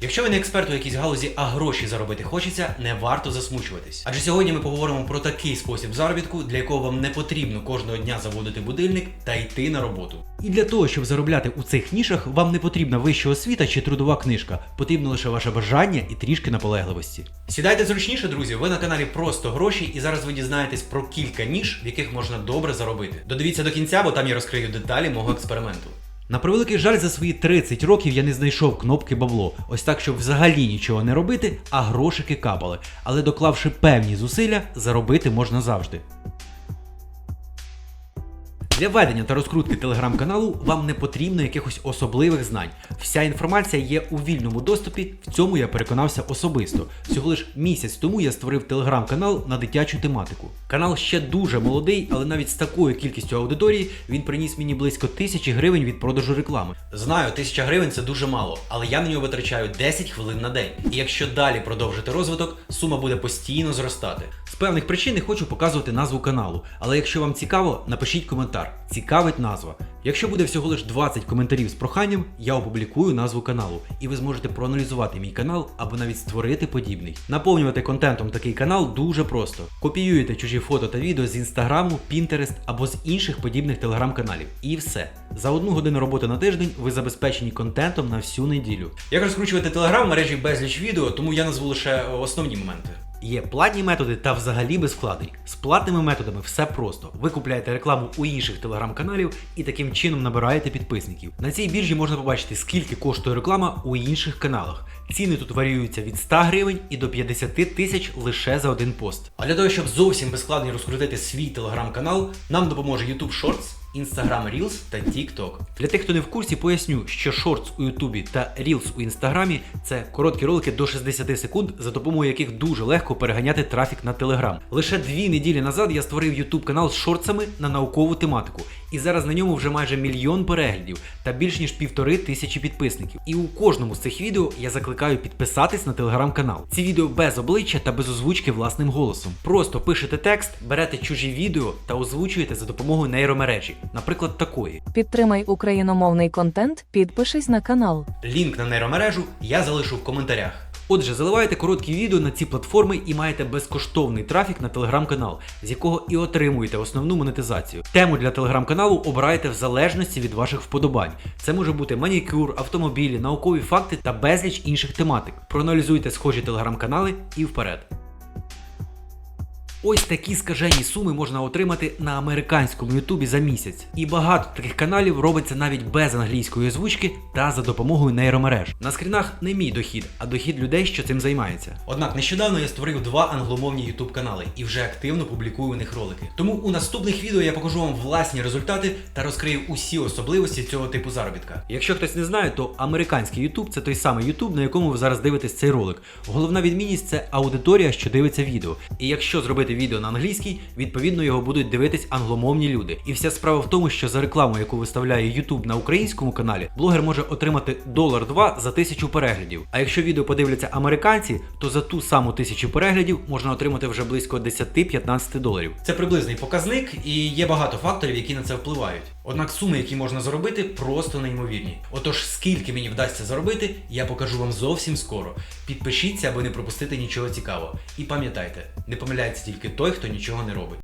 Якщо ви не експерт у якійсь галузі, а гроші заробити хочеться, не варто засмучуватись. Адже сьогодні ми поговоримо про такий спосіб заробітку, для якого вам не потрібно кожного дня заводити будильник та йти на роботу. І для того, щоб заробляти у цих нішах, вам не потрібна вища освіта чи трудова книжка, потрібно лише ваше бажання і трішки наполегливості. Сідайте зручніше, друзі. Ви на каналі Просто гроші, і зараз ви дізнаєтесь про кілька ніж, в яких можна добре заробити. Додивіться до кінця, бо там я розкрию деталі мого експерименту. На превеликий жаль, за свої 30 років я не знайшов кнопки бабло. Ось так, щоб взагалі нічого не робити, а грошики капали. Але доклавши певні зусилля, заробити можна завжди. Для ведення та розкрутки телеграм-каналу вам не потрібно якихось особливих знань. Вся інформація є у вільному доступі, в цьому я переконався особисто. Всього лиш місяць тому я створив телеграм-канал на дитячу тематику. Канал ще дуже молодий, але навіть з такою кількістю аудиторії він приніс мені близько тисячі гривень від продажу реклами. Знаю, тисяча гривень це дуже мало, але я на нього витрачаю 10 хвилин на день. І якщо далі продовжити розвиток, сума буде постійно зростати. З певних причин не хочу показувати назву каналу, але якщо вам цікаво, напишіть коментар. Цікавить назва. Якщо буде всього лиш 20 коментарів з проханням, я опублікую назву каналу, і ви зможете проаналізувати мій канал або навіть створити подібний. Наповнювати контентом такий канал дуже просто. Копіюєте чужі фото та відео з інстаграму, Pinterest або з інших подібних телеграм-каналів. І все. За одну годину роботи на тиждень ви забезпечені контентом на всю неділю. Як розкручувати телеграм в мережі безліч відео, тому я назву лише основні моменти. Є платні методи та взагалі без. З платними методами все просто. Ви купляєте рекламу у інших телеграм-каналів і таким чином набираєте підписників. На цій біржі можна побачити, скільки коштує реклама у інших каналах. Ціни тут варіюються від 100 гривень і до 50 тисяч лише за один пост. А для того, щоб зовсім без вкладень розкрутити свій телеграм-канал, нам допоможе YouTube Shorts. Instagram Reels та TikTok. Для тих, хто не в курсі, поясню, що Shorts у Ютубі та Reels у Інстаграмі це короткі ролики до 60 секунд, за допомогою яких дуже легко переганяти трафік на Телеграм. Лише дві неділі назад я створив Ютуб канал з шорцами на наукову тематику, і зараз на ньому вже майже мільйон переглядів та більш ніж півтори тисячі підписників. І у кожному з цих відео я закликаю підписатись на телеграм-канал. Ці відео без обличчя та без озвучки власним голосом. Просто пишете текст, берете чужі відео та озвучуєте за допомогою нейромережі, наприклад, такої. Підтримай україномовний контент, підпишись на канал. Лінк на нейромережу я залишу в коментарях. Отже, заливаєте короткі відео на ці платформи і маєте безкоштовний трафік на телеграм-канал, з якого і отримуєте основну монетизацію. Тему для телеграм-каналу обираєте в залежності від ваших вподобань. Це може бути манікюр, автомобілі, наукові факти та безліч інших тематик. Проаналізуйте схожі телеграм-канали і вперед. Ось такі скажені суми можна отримати на американському Ютубі за місяць. І багато таких каналів робиться навіть без англійської озвучки та за допомогою нейромереж. На скрінах не мій дохід, а дохід людей, що цим займаються. Однак нещодавно я створив два англомовні Ютуб канали і вже активно публікую у них ролики. Тому у наступних відео я покажу вам власні результати та розкрию усі особливості цього типу заробітка. Якщо хтось не знає, то американський Ютуб це той самий Ютуб, на якому ви зараз дивитесь цей ролик. Головна відмінність це аудиторія, що дивиться відео. І якщо зробити відео на англійській, відповідно його будуть дивитись англомовні люди. І вся справа в тому, що за рекламу, яку виставляє YouTube на українському каналі, блогер може отримати долар два за тисячу переглядів. А якщо відео подивляться американці, то за ту саму тисячу переглядів можна отримати вже близько 10-15 доларів. Це приблизний показник, і є багато факторів, які на це впливають. Однак суми, які можна заробити, просто неймовірні. Отож, скільки мені вдасться заробити, я покажу вам зовсім скоро. Підпишіться, аби не пропустити нічого цікавого. І пам'ятайте, не помиляється тільки той, хто нічого не робить.